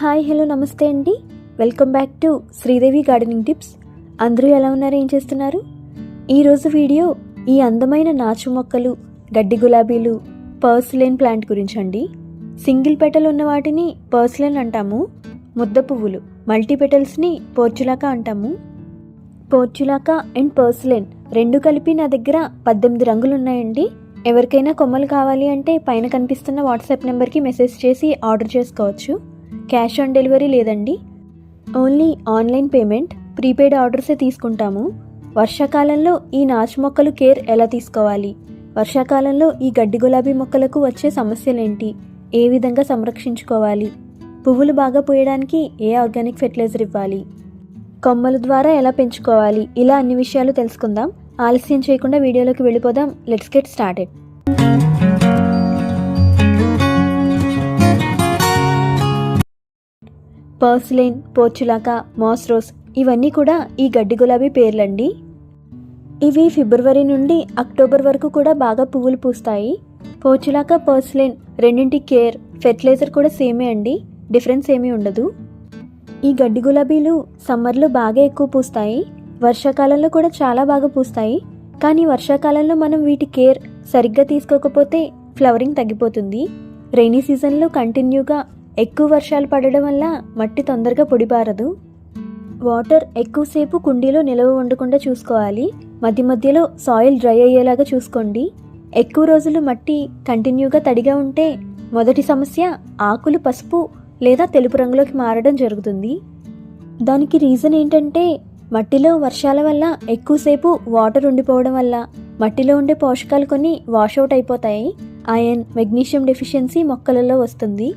Hi hello నమస్తే అండి. Welcome back to Sridevi gardening tips. అందరూ ఎలా ఉన్నారు? ఏం చేస్తున్నారు? ఈరోజు వీడియో ఈ అందమైన నాచు మొక్కలు గడ్డి గులాబీలు పర్స్లేన్ ప్లాంట్ గురించి అండి సింగిల్ పెటల్ ఉన్న వాటిని పర్స్లేన్ అంటాము. ముద్ద పువ్వులు మల్టీ పెటల్స్ని పోర్చులాకా అంటాము. పోర్చులాకా అండ్ పర్స్లెన్ రెండు కలిపి నా దగ్గర పద్దెనిమిది రంగులు ఉన్నాయండి. ఎవరికైనా కొమ్మలు కావాలి అంటే పైన కనిపిస్తున్న వాట్సాప్ నెంబర్కి మెసేజ్ చేసి ఆర్డర్ చేసుకోవచ్చు. క్యాష్ ఆన్ డెలివరీ లేదండి. ఓన్లీ ఆన్లైన్ పేమెంట్ ప్రీపెయిడ్ ఆర్డర్సే తీసుకుంటాము. వర్షాకాలంలో ఈ నాచు మొక్కలు కేర్ ఎలా తీసుకోవాలి? వర్షాకాలంలో ఈ గడ్డి గులాబీ మొక్కలకు వచ్చే సమస్యలేంటి? ఏ విధంగా సంరక్షించుకోవాలి? పువ్వులు బాగా పూయడానికి ఏ ఆర్గానిక్ ఫెర్టిలైజర్ ఇవ్వాలి? కొమ్మల ద్వారా ఎలా పెంచుకోవాలి? ఇలా అన్ని విషయాలు తెలుసుకుందాం. ఆలస్యం చేయకుండా వీడియోలోకి వెళ్ళిపోదాం. Let's get started. Purslane portulaca moss roses ఇవన్నీ కూడా ఈ గడ్డి గులాబీ పేర్లండి. ఇవి ఫిబ్రవరి నుండి అక్టోబర్ వరకు కూడా బాగా పువ్వులు పూస్తాయి. పోర్చులాకా పర్స్లెన్ రెండింటి కేర్ ఫెర్టిలైజర్ కూడా సేమే అండి. డిఫరెన్స్ ఏమీ ఉండదు. ఈ గడ్డి గులాబీలు సమ్మర్లో బాగా ఎక్కువ పూస్తాయి. వర్షాకాలంలో కూడా చాలా బాగా పూస్తాయి. కానీ వర్షాకాలంలో మనం వీటి కేర్ సరిగ్గా తీసుకోకపోతే ఫ్లవరింగ్ తగ్గిపోతుంది. రైనీ సీజన్లో కంటిన్యూగా ఎక్కువ వర్షాలు పడడం వల్ల మట్టి తొందరగా పొడిబారదు. వాటర్ ఎక్కువసేపు కుండీలో నిలవ ఉండకుండా చూసుకోవాలి. మధ్య మధ్యలో సాయిల్ డ్రై అయ్యేలాగా చూసుకోండి. ఎక్కువ రోజులు మట్టి కంటిన్యూగా తడిగా ఉంటే మొదటి సమస్య ఆకులు పసుపు లేదా తెలుపు రంగులోకి మారడం జరుగుతుంది. దానికి రీజన్ ఏంటంటే మట్టిలో వర్షాల వల్ల ఎక్కువసేపు వాటర్ ఉండిపోవడం వల్ల మట్టిలో ఉండే పోషకాలు కొన్ని వాషౌట్ అయిపోతాయి. ఐరన్ మెగ్నీషియం డెఫిషియన్సీ మొక్కలలో వస్తుంది.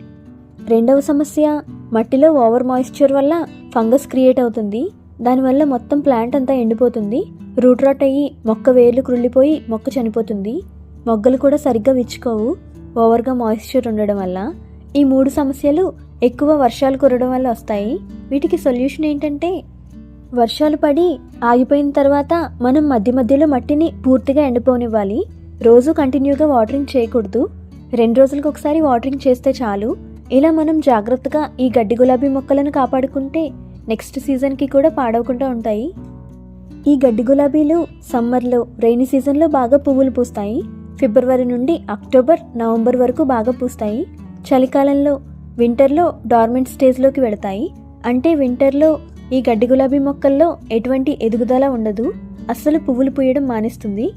రెండవ సమస్య మట్టిలో ఓవర్ మాయిశ్చర్ వల్ల ఫంగస్ క్రియేట్ అవుతుంది. దానివల్ల మొత్తం ప్లాంట్ అంతా ఎండిపోతుంది. రూట్ రాట్ అయ్యి మొక్క వేర్లు కృళ్ళిపోయి మొక్క చనిపోతుంది. మొగ్గలు కూడా సరిగ్గా విచ్చుకోవు. ఓవర్గా మాయిశ్చర్ ఉండడం వల్ల. ఈ మూడు సమస్యలు ఎక్కువ వర్షాలు కురడం వల్ల వస్తాయి. వీటికి సొల్యూషన్ ఏంటంటే వర్షాలు పడి ఆగిపోయిన తర్వాత మనం మధ్య మధ్యలో మట్టిని పూర్తిగా ఎండిపోనివ్వాలి. రోజు కంటిన్యూగా వాటరింగ్ చేయకూడదు. రెండు రోజులకు ఒకసారి వాటరింగ్ చేస్తే చాలు. ఇలా మనం జాగ్రత్తగా ఈ గడ్డి గులాబీ మొక్కలను కాపాడుకుంటే నెక్స్ట్ సీజన్కి కూడా పాడవకుండా ఉంటాయి. ఈ గడ్డి గులాబీలు సమ్మర్లో రైనీ సీజన్లో బాగా పువ్వులు పూస్తాయి. ఫిబ్రవరి నుండి అక్టోబర్ నవంబర్ వరకు బాగా పూస్తాయి. చలికాలంలో వింటర్లో డార్మెంట్ స్టేజ్లోకి వెళతాయి. అంటే వింటర్లో ఈ గడ్డి గులాబీ మొక్కల్లో ఎటువంటి ఎదుగుదల ఉండదు. అస్సలు పువ్వులు పూయడం మానేస్తుంది.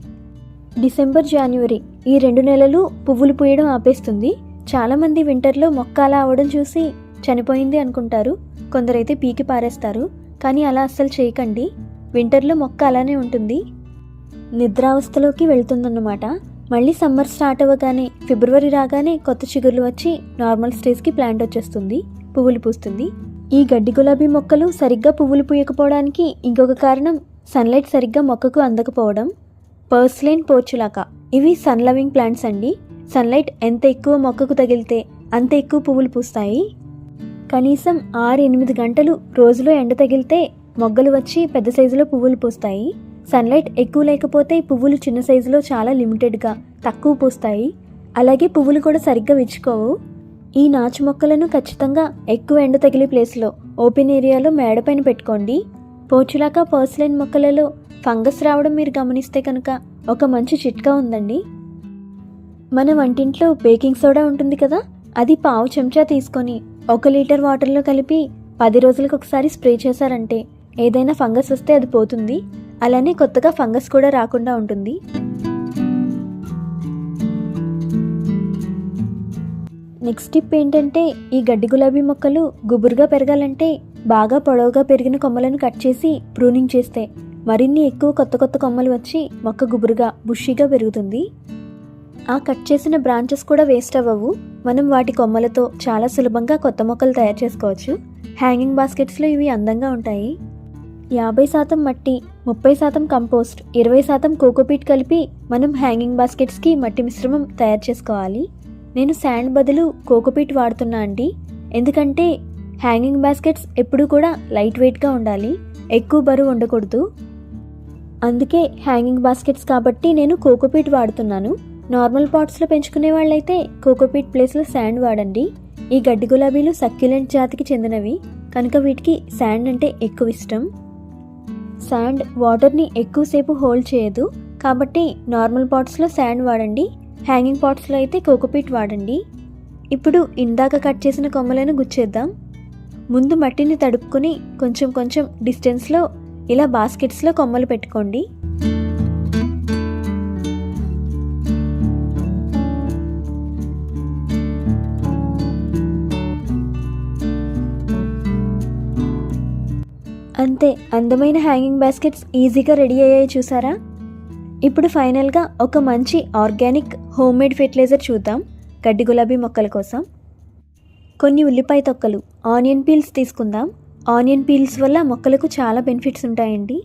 డిసెంబర్ జనవరి ఈ రెండు నెలలు పువ్వులు పూయడం ఆపేస్తుంది. చాలామంది వింటర్లో మొక్క అలా అవడం చూసి చనిపోయింది అనుకుంటారు. కొందరైతే పీకి పారేస్తారు. కానీ అలా అస్సలు చేయకండి. వింటర్లో మొక్క అలానే ఉంటుంది. నిద్రావస్థలోకి వెళ్తుందన్నమాట. మళ్ళీ సమ్మర్ స్టార్ట్ అవ్వగానే ఫిబ్రవరి రాగానే కొత్త చిగుర్లు వచ్చి నార్మల్ స్టేజ్కి ప్లాంట్ వచ్చేస్తుంది. పువ్వులు పూస్తుంది. ఈ గడ్డి గులాబీ మొక్కలు సరిగ్గా పువ్వులు పూయకపోవడానికి ఇంకొక కారణం సన్లైట్ సరిగ్గా మొక్కకు అందకపోవడం. Purslane portulaca. ఇవి సన్ లవింగ్ ప్లాంట్స్ అండి. సన్లైట్ ఎంత ఎక్కువ మొక్కకు తగిలితే అంత ఎక్కువ పువ్వులు పూస్తాయి? కనీసం ఆరు ఎనిమిది గంటలు రోజులో ఎండ తగిలితే మొగ్గలు వచ్చి పెద్ద సైజులో పువ్వులు పూస్తాయి. సన్లైట్ ఎక్కువ లేకపోతే పువ్వులు చిన్న సైజులో చాలా లిమిటెడ్గా తక్కువ పూస్తాయి. అలాగే పువ్వులు కూడా సరిగ్గా విచ్చుకోవు. ఈ నాచు మొక్కలను ఖచ్చితంగా ఎక్కువ ఎండ తగిలే ప్లేస్లో ఓపెన్ ఏరియాలో మేడపైన పెట్టుకోండి. పోచులాక పర్సలైన్ మొక్కలలో ఫంగస్ రావడం మీరు గమనిస్తే కనుక ఒక మంచి చిట్కా ఉందండి. మన వంటింట్లో బేకింగ్ సోడా ఉంటుంది కదా అది పావు చెంచా తీసుకొని ఒక లీటర్ వాటర్లో కలిపి పది రోజులకు ఒకసారి స్ప్రే చేశారంటే ఏదైనా ఫంగస్ వస్తే అది పోతుంది. అలానే కొత్తగా ఫంగస్ కూడా రాకుండా ఉంటుంది. నెక్స్ట్ టిప్ ఏంటంటే ఈ గడ్డి గులాబీ మొక్కలు గుబురుగా పెరగాలంటే బాగా పొడవుగా పెరిగిన కొమ్మలను కట్ చేసి ప్రూనింగ్ చేస్తే మరిన్ని ఎక్కువ కొత్త కొత్త కొమ్మలు వచ్చి మొక్క గుబురుగా బుషీగా పెరుగుతుంది. ఆ కట్ చేసిన బ్రాంచెస్ కూడా వేస్ట్ అవ్వవు. మనం వాటి కొమ్మలతో చాలా సులభంగా కొత్త మొక్కలు తయారు చేసుకోవచ్చు. హ్యాంగింగ్ బాస్కెట్స్లో ఇవి అందంగా ఉంటాయి. యాభై శాతం మట్టి ముప్పై శాతం కంపోస్ట్ ఇరవై శాతం కోకోపీట్ కలిపి మనం హ్యాంగింగ్ బాస్కెట్స్కి మట్టి మిశ్రమం తయారు చేసుకోవాలి. నేను శాండ్ బదులు కోకోపీట్ వాడుతున్నా అండి. ఎందుకంటే హ్యాంగింగ్ బాస్కెట్స్ ఎప్పుడూ కూడా లైట్ వెయిట్గా ఉండాలి. ఎక్కువ బరువు ఉండకూడదు. అందుకే హ్యాంగింగ్ బాస్కెట్స్ కాబట్టి నేను కోకోపీట్ వాడుతున్నాను. నార్మల్ పాట్స్లో పెంచుకునే వాళ్ళైతే కోకోపీట్ ప్లేస్లో శాండ్ వాడండి. ఈ గడ్డి గులాబీలు సక్యులెంట్ జాతికి చెందినవి. కనుక వీటికి శాండ్ అంటే ఎక్కువ ఇష్టం. శాండ్ వాటర్ని ఎక్కువసేపు హోల్డ్ చేయదు. కాబట్టి నార్మల్ పాట్స్లో శాండ్ వాడండి. హ్యాంగింగ్ పాట్స్లో అయితే కోకోపీట్ వాడండి. ఇప్పుడు ఇందాక కట్ చేసిన కొమ్మలను గుచ్చేద్దాం. ముందు మట్టిని తడుపుకొని కొంచెం కొంచెం డిస్టెన్స్లో ఇలా బాస్కెట్స్లో కొమ్మలు పెట్టుకోండి. అంతే అందమైన హ్యాంగింగ్ బాస్కెట్స్ ఈజీగా రెడీ అయ్యాయి చూసారా? ఇప్పుడు ఫైనల్గా ఒక మంచి ఆర్గానిక్ హోమ్ మేడ్ ఫెర్టిలైజర్ చూద్దాం గడ్డి గులాబీ మొక్కల కోసం. కొన్ని ఉల్లిపాయ తొక్కలు ఆనియన్ పీల్స్ తీసుకుందాం. ఆనియన్ పీల్స్ వల్ల మొక్కలకు చాలా బెనిఫిట్స్ ఉంటాయండి.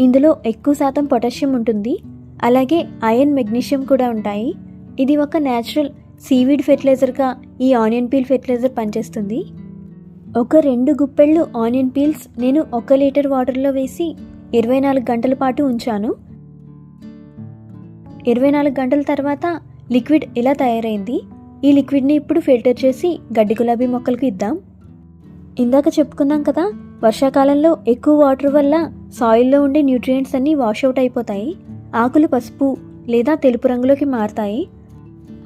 ఇందులో ఎక్కువ శాతం పొటాషియం ఉంటుంది అలాగే ఐరన్ మెగ్నీషియం కూడా ఉంటాయి. ఇది ఒక న్యాచురల్ సీవీడ్ ఫెర్టిలైజర్గా ఈ ఆనియన్ పీల్ ఫెర్టిలైజర్ పనిచేస్తుంది. ఒక రెండు గుప్పెళ్ళు ఆనియన్ పీల్స్ నేను ఒక లీటర్ వాటర్లో వేసి ఇరవై నాలుగు గంటల పాటు ఉంచాను. ఇరవై నాలుగు గంటల తర్వాత లిక్విడ్ ఇలా తయారైంది? ఈ లిక్విడ్ని ఇప్పుడు ఫిల్టర్ చేసి గడ్డి గులాబీ మొక్కలకు ఇద్దాం. ఇందాక చెప్పుకున్నాం కదా వర్షాకాలంలో ఎక్కువ వాటర్ వల్ల సాయిల్లో ఉండే న్యూట్రియంట్స్ అన్నీ వాష్ అవుట్ అయిపోతాయి. ఆకులు పసుపు లేదా తెలుపు రంగులోకి మారతాయి.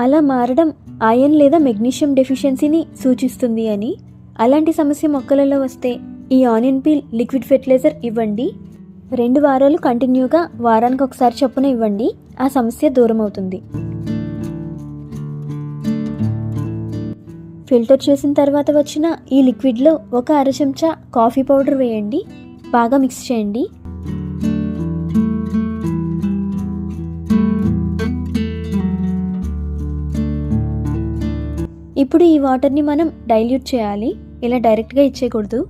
అలా మారడం ఐరన్ లేదా మెగ్నీషియం డెఫిషియన్సీని సూచిస్తుంది అని అలాంటి సమస్య మొక్కలలో వస్తే ఈ ఆనియన్ పీల్ లిక్విడ్ ఫెర్టిలైజర్ ఇవ్వండి. రెండు వారాలు కంటిన్యూగా వారానికి ఒకసారి చొప్పున ఇవ్వండి. ఆ సమస్య దూరం అవుతుంది ఫిల్టర్ చేసిన తర్వాత వచ్చిన ఈ లిక్విడ్లో ఒక అర చెంచా కాఫీ పౌడర్ వేయండి. బాగా మిక్స్ చేయండి. ఇప్పుడు ఈ వాటర్ని మనం డైల్యూట్ చేయాలి. ఇలా డైరెక్ట్గా ఇచ్చేయకూడదు.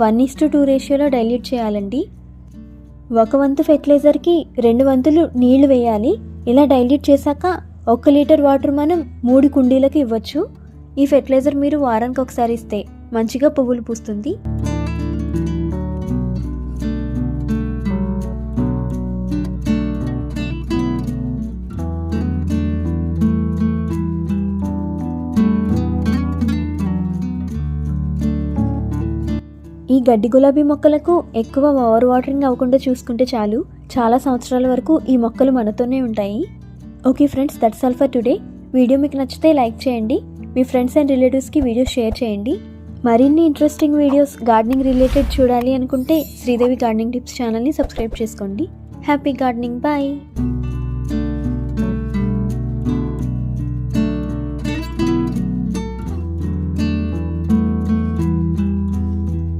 వన్ ఇస్ టు టూ రేషియోలో డైల్యూట్ చేయాలండి. ఒక వంతు ఫెర్టిలైజర్కి రెండు వంతులు నీళ్ళు వేయాలి. ఇలా డైల్యూట్ చేశాక ఒక లీటర్ వాటర్ మనం మూడు కుండీలకు ఇవ్వచ్చు. ఈ ఫెర్టిలైజర్ మీరు వారానికి ఒకసారి ఇస్తే మంచిగా పువ్వులు పూస్తుంది. ఈ గడ్డి గులాబీ మొక్కలకు ఎక్కువ ఓవర్ వాటరింగ్ అవ్వకుండా చూసుకుంటే చాలు. చాలా సంవత్సరాల వరకు ఈ మొక్కలు మనతోనే ఉంటాయి. Okay friends that's all for today video మీకు నచ్చితే లైక్ చేయండి. మీ ఫ్రెండ్స్ అండ్ రిలేటివ్స్కి వీడియో షేర్ చేయండి. మరిన్ని ఇంట్రెస్టింగ్ వీడియోస్ గార్డెనింగ్ రిలేటెడ్ చూడాలి అనుకుంటే శ్రీదేవి గార్డెనింగ్ టిప్స్ ఛానల్ని సబ్స్క్రైబ్ చేసుకోండి. Happy gardening bye